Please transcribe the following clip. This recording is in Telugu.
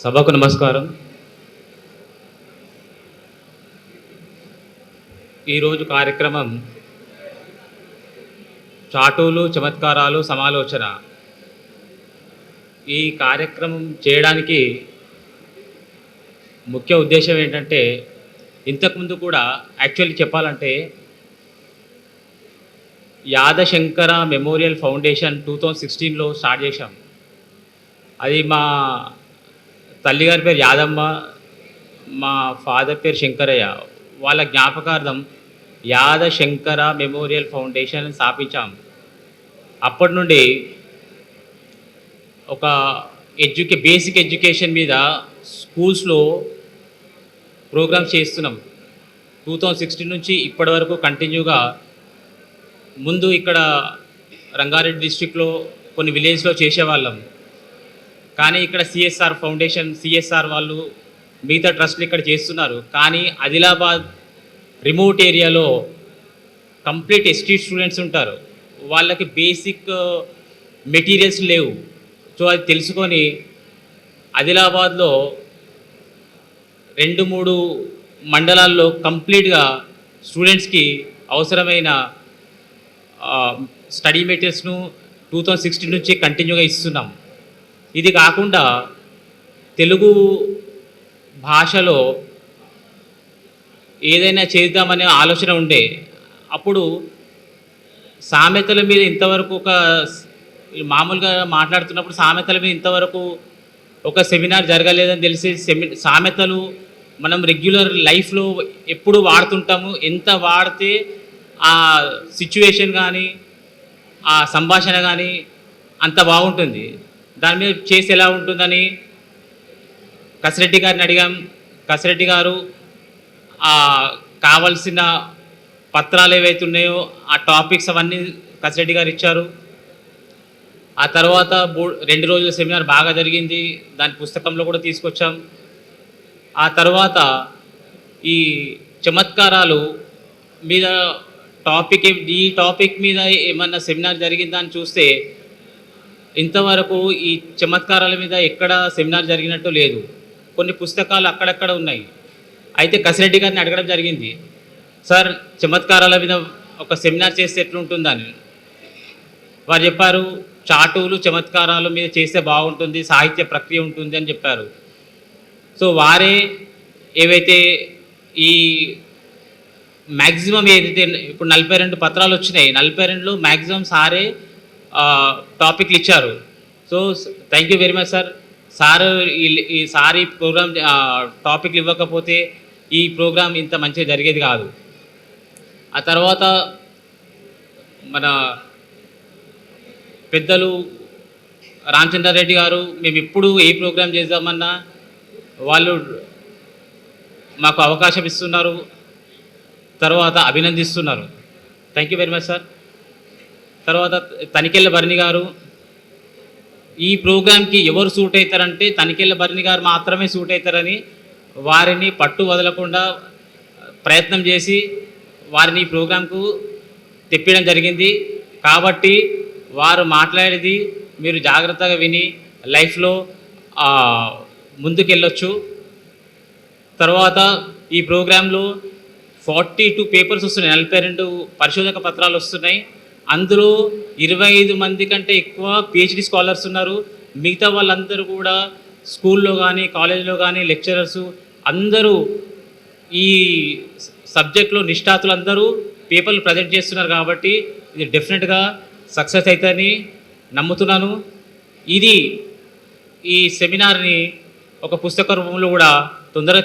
సభకు నమస్కారం. ఈరోజు కార్యక్రమం చాటులు చమత్కారాలు సమాలోచన. ఈ కార్యక్రమం చేయడానికి ముఖ్య ఉద్దేశం ఏంటంటే ఇంతకుముందు కూడా యాక్చువల్లీ చెప్పాలంటే Yadashankar memorial foundation two thousand సిక్స్టీన్లో స్టార్ట్ చేశాం. అది మా తల్లిగారి పేరు యాదమ్మ మా ఫాదర్ పేరు శంకరయ్య. వాళ్ళ జ్ఞాపకార్థం యాద శంకర మెమోరియల్ ఫౌండేషన్ స్థాపించాం. అప్పటి నుండి ఒక ఎడ్యుకే బేసిక్ ఎడ్యుకేషన్ మీద స్కూల్స్లో ప్రోగ్రామ్స్ చేస్తున్నాం. టూ థౌజండ్ సిక్స్టీన్ నుంచి ఇప్పటి వరకు కంటిన్యూగా ముందు ఇక్కడ రంగారెడ్డి డిస్టిక్లో కొన్ని విలేజ్లో చేసేవాళ్ళం. కానీ ఇక్కడ సిఎస్ఆర్ ఫౌండేషన్ సిఎస్ఆర్ వాళ్ళు మిగతా ట్రస్ట్లు ఇక్కడ చేస్తున్నారు. కానీ ఆదిలాబాద్ రిమోట్ ఏరియాలో కంప్లీట్ ఎస్టీ స్టూడెంట్స్ ఉంటారు. వాళ్ళకి బేసిక్ మెటీరియల్స్ లేవు. సో అది తెలుసుకొని ఆదిలాబాద్లో రెండు మూడు మండలాల్లో కంప్లీట్గా స్టూడెంట్స్కి అవసరమైన స్టడీ మెటీరియల్స్ను టూ థౌజండ్ సిక్స్టీన్ నుంచి కంటిన్యూగా ఇస్తున్నాం. ఇది కాకుండా తెలుగు భాషలో ఏదైనా చేద్దామనే ఆలోచన ఉండే అప్పుడు సామెతల మీద ఇంతవరకు ఒక మామూలుగా మాట్లాడుతున్నప్పుడు సామెతల మీద ఇంతవరకు ఒక సెమినార్ జరగలేదని తెలిసి సెమి సామెతలు మనం రెగ్యులర్ లైఫ్లో ఎప్పుడు వాడుతుంటాము ఎంత వాడితే ఆ సిచ్యువేషన్ కానీ ఆ సంభాషణ కానీ అంత బాగుంటుంది. దాని మీద చేసి ఎలా ఉంటుందని కసిరెడ్డి గారిని అడిగాం. కసిరెడ్డి గారు ఆ కావలసిన పత్రాలు ఏవైతే ఉన్నాయో ఆ టాపిక్స్ అవన్నీ కసిరెడ్డి గారు ఇచ్చారు. ఆ తర్వాత రెండు రోజుల సెమినార్ బాగా జరిగింది. దాని పుస్తకంలో కూడా తీసుకొచ్చాం. ఆ తర్వాత ఈ చమత్కారాలు మీద టాపిక్ ఏ- ఈ టాపిక్ మీద ఏమన్నా సెమినార్ జరిగిందా అని చూస్తే ఇంతవరకు ఈ చమత్కారాల మీద ఎక్కడ సెమినార్ జరిగినట్టు లేదు. కొన్ని పుస్తకాలు అక్కడక్కడ ఉన్నాయి. అయితే కసిరెడ్డి గారిని అడగడం జరిగింది. సార్ చమత్కారాల మీద ఒక సెమినార్ చేస్తే ఎట్లుంటుందని. వారు చెప్పారు చాటువులు చమత్కారాల మీద చేస్తే బాగుంటుంది సాహిత్య ప్రక్రియ ఉంటుంది అని చెప్పారు. సో వారే ఏవైతే ఈ మ్యాక్సిమం ఏదైతే ఇప్పుడు నలభై రెండు పత్రాలు వచ్చినాయి నలభై రెండులో మ్యాక్సిమం సారే టాపిక్లు ఇచ్చారు. So thank you very much sir sir ఈ- ఈ సార్ ఈ ప్రోగ్రామ్ టాపిక్లు ఇవ్వకపోతే ఈ ప్రోగ్రామ్ ఇంత మంచిగా జరిగేది కాదు. ఆ తర్వాత మన పెద్దలు రామచంద్రారెడ్డి గారు మేము ఎప్పుడు ఏ ప్రోగ్రాం చేద్దామన్నా వాళ్ళు మాకు అవకాశం ఇస్తున్నారు తర్వాత అభినందిస్తున్నారు. Thank you very much sir తర్వాత తనికెళ్ళ భరణి గారు. ఈ ప్రోగ్రామ్కి ఎవరు సూట్ అవుతారంటే తనికెళ్ళ భరణి గారు మాత్రమే సూట్ అవుతారని వారిని పట్టు వదలకుండా ప్రయత్నం చేసి వారిని ఈ ప్రోగ్రాంకు తెప్పడం జరిగింది. కాబట్టి వారు మాట్లాడేది మీరు జాగ్రత్తగా విని లైఫ్లో ముందుకెళ్ళొచ్చు. తర్వాత ఈ ప్రోగ్రాంలో ఫార్టీ టూ పేపర్స్ వస్తున్నాయి. నలభై రెండు పరిశోధక పత్రాలు వస్తున్నాయి. అందులో ఇరవై ఐదు మంది కంటే ఎక్కువ పిహెచ్డి స్కాలర్స్ ఉన్నారు. మిగతా వాళ్ళందరూ కూడా స్కూల్లో కానీ కాలేజీలో కానీ లెక్చరర్స్ అందరూ ఈ సబ్జెక్ట్లో నిష్ఠాతులందరూ పేపర్లు ప్రజెంట్ చేస్తున్నారు కాబట్టి ఇది డెఫినెట్గా సక్సెస్ అవుతుందని నమ్ముతున్నాను. ఇది ఈ సెమినార్ని ఒక పుస్తక రూపంలో కూడా తొందరగా